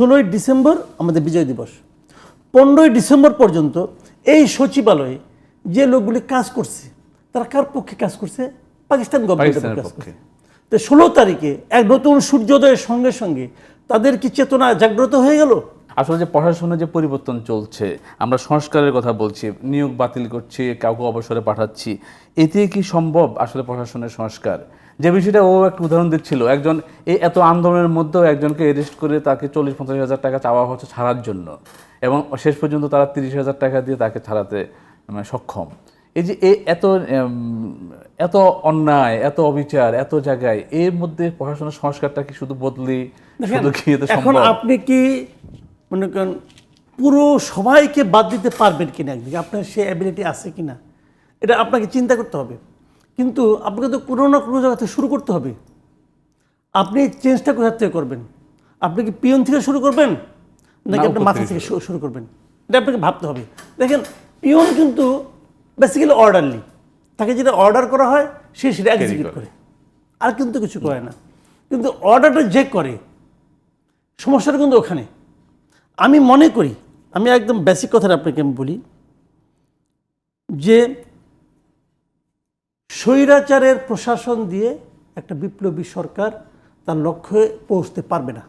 ষোলোই ডিসেম্বর আমাদের বিজয় দিবস। পনেরোই ডিসেম্বর পর্যন্ত এই সচিবালয়ে যে লোকগুলি কাজ করছে তারা কার পক্ষে কাজ করছে? পাকিস্তান গভর্নমেন্টের কাজ পক্ষে। করছে। তো ষোলো তারিখে এক নতুন সূর্যোদয়ের সঙ্গে সঙ্গে তাদের কি চেতনা জাগ্রত হয়ে গেল? আসলে যে প্রশাসনে যে পরিবর্তন চলছে আমরা সংস্কারের কথা বলছি নিয়োগ বাতিল করছি কাউকে অবসরে পাঠাচ্ছি এতে কি সম্ভব আসলে প্রশাসনের সংস্কার? যে বিষয়টা ও একটা উদাহরণ দিচ্ছিল একজন এই এত আন্দোলনের মধ্যেও একজনকে অ্যারেস্ট করে তাকে চল্লিশ পঞ্চাশ হাজার টাকা চাওয়া হচ্ছে ছাড়ার জন্য এবং শেষ পর্যন্ত তারা তিরিশ হাজার টাকা দিয়ে তাকে ছাড়াতে মানে সক্ষম। এই যে এত এত অন্যায় এত অবিচার এত জায়গায় এর মধ্যে প্রশাসনের সংস্কারটা কি শুধু বদলি শুধু এখন আপনি কি মনে করেন পুরো সবাইকে বাদ দিতে পারবেন কিনা একদিকে? আপনার সে অ্যাবিলিটি আছে কিনা? এটা আপনাকে চিন্তা করতে হবে। কিন্তু আপনাকে তো কোনো না কোনো জায়গা থেকে শুরু করতে হবে। আপনি চেঞ্জটা কোথা থেকে করবেন? আপনি কি পিয়ন থেকে শুরু করবেন? নাকি আপনার আপনি মাথা থেকে শুরু করবেন? এটা আপনাকে ভাবতে হবে। দেখেন পিয়ন কিন্তু বেসিক্যালি অর্ডারলি তাকে যেটা অর্ডার করা হয় সে সেটা এক্সিকিউট। করে। আর কিন্তু কিছু করে না। কিন্তু অর্ডারটা যে করে সমস্যাটা কিন্তু ওখানে। আমি মনে করি, আমি একদম বেসিক কথাটা আপনাকে আমি বলি, যে স্বৈরাচারের প্রশাসন দিয়ে একটা বিপ্লবী সরকার তার লক্ষ্যে পৌঁছতে পারবে না।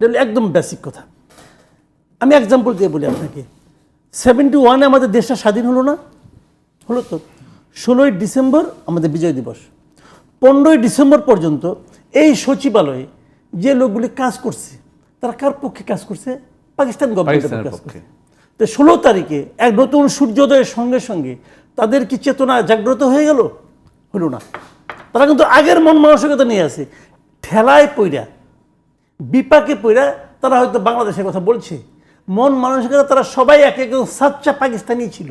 এটা একদম বেসিক কথা। আমি এক্সাম্পল দিয়ে বলি আপনাকে। সেভেন্টি ওয়ানে আমাদের দেশটা স্বাধীন হলো না? হলো তো। ষোলোই ডিসেম্বর আমাদের বিজয় দিবস। পনেরোই ডিসেম্বর পর্যন্ত এই সচিবালয়ে যে লোকগুলি কাজ করছে, তারা কার পক্ষে কাজ করছে? পাকিস্তান গভর্নমেন্টের পক্ষে। তো ষোলো তারিখে এক নতুন সূর্যোদয়ের সঙ্গে সঙ্গে তাদের কি চেতনা জাগ্রত হয়ে গেল? হলো না। তারা কিন্তু আগের মন মানসিকতা নিয়ে আসে ঠেলায় পইরা বিপাকে পইরা তারা হয়তো বাংলাদেশের কথা বলছে। মন মানসিকতা তারা সবাই এক একজন সাচ্চা পাকিস্তানি ছিল।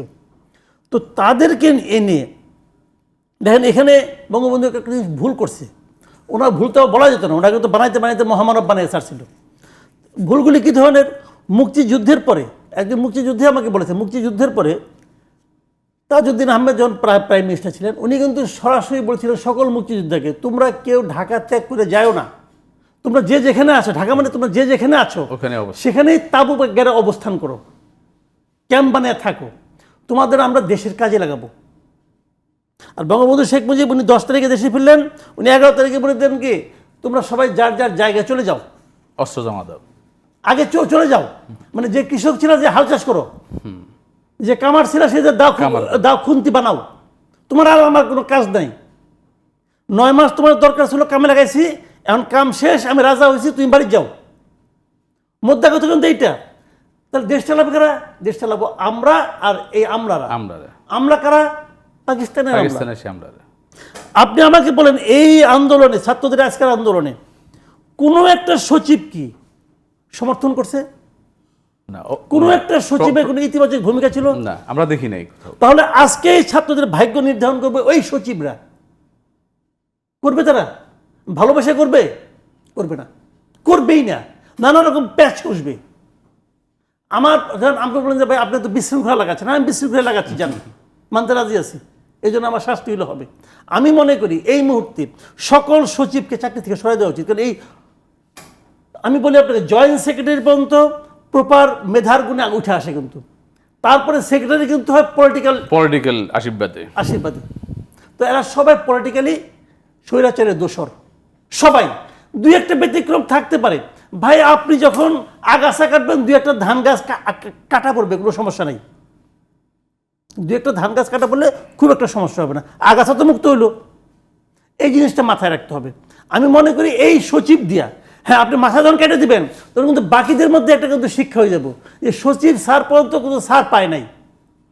তো তাদেরকে এনে দেখেন এখানে বঙ্গবন্ধু একটা জিনিস ভুল করছে। ওনার ভুল তো বলা যেত না। ওনাকে তো বানাইতে বানাইতে মহামানব বানিয়ে ছাড়ছিল। ভুলগুলি কী ধরনের? মুক্তিযুদ্ধের পরে একজন মুক্তিযুদ্ধে আমাকে বলেছে মুক্তিযুদ্ধের পরে তাজউদ্দিন আহমেদ যখন প্রায় প্রাইম মিনিস্টার ছিলেন উনি কিন্তু সরাসরি বলছিলেন সকল মুক্তিযোদ্ধাকে তোমরা কেউ ঢাকা ত্যাগ করে যাও না। তোমরা যে যেখানে আছো ঢাকা মানে তোমরা যে যেখানে আছো সেখানেই তাবু গেড়ে অবস্থান করো। ক্যাম্প বানিয়ে থাকো। তোমাদের আমরা দেশের কাজে লাগাবো। আর বঙ্গবন্ধু শেখ মুজিব উনি দশ তারিখে দেশে ফিরলেন উনি এগারো তারিখে বলে দেন কি তোমরা সবাই যার যার জায়গায় চলে যাও। অস্ত্র জমা দাও। আগে চো চলে যাও। মানে যে কৃষক ছিল যে হাল চাষ করো। যে কামার ছিল সে যে দাও। দাও খুন্তি বানাও। তোমার আর আমার কোনো কাজ নাই। নয় মাস তোমার দরকার ছিল কামে লাগাইছি এখন কাম শেষ আমি রাজা হয়েছি তুমি বাড়ি যাও। মোদ্দা কথা কিন্তু এইটা। তাহলে দেশ চালাবে কারা? দেশ চালাবো আমরা আর এই আমলারা। আমরা আমরা কারা? পাকিস্তানের আপনি আমাকে বলেন এই আন্দোলনে ছাত্রদের আজকের আন্দোলনে কোনো একটা সচিব কি সমর্থন করছে? না কোনো একটা সচিবের কোনো ইতিবাচক ভূমিকা ছিল? না আমরা দেখি নাই তাহলে আজকে ছাত্রদের ভাগ্য নির্ধারণ করবে ওই সচিবরা। করবে তারা? ভালোবাসা করবে? করবে না। করবেই না। নানা রকম প্যাচ কষবে। আমার ধরেন আমাকে বলেন যে ভাই আপনার তো বিশৃঙ্খলা লাগাচ্ছেন আমি বিশৃঙ্খলা লাগাচ্ছি জানি। মানতে রাজি আছি। এই জন্য আমার শাস্তি হলে হবে। আমি মনে করি এই মুহূর্তে সকল সচিবকে চাকরি থেকে সরাই দেওয়া উচিত। কারণ এই আমি বলি আপনাকে জয়েন্ট সেক্রেটারি পর্যন্ত প্রপার মেধার গুণে উঠে আসে কিন্তু। তারপরে সেক্রেটারি কিন্তু হয় পলিটিক্যাল পলিটিক্যাল আশীর্বাদে। আশীর্বাদে। তো এরা সবাই পলিটিক্যালি স্বৈরাচারের দোষর। সবাই। দুই একটা ব্যতিক্রম থাকতে পারে। ভাই আপনি যখন আগাছা কাটবেন দুই একটা ধান গাছ কাটা পড়বে কোনো সমস্যা নেই। দুই একটা ধান গাছ কাটা পড়লে খুব একটা সমস্যা হবে না। আগাছা তো মুক্ত হইল। এই জিনিসটা মাথায় রাখতে হবে। আমি মনে করি এই সচিব দিয়া হ্যাঁ আপনি মাথা যখন কেটে দিবেন। তখন কিন্তু বাকিদের মধ্যে একটা কিন্তু শিক্ষা হয়ে যাব। যে সচিব স্যার পর্যন্ত কিন্তু স্যার পায় নাই।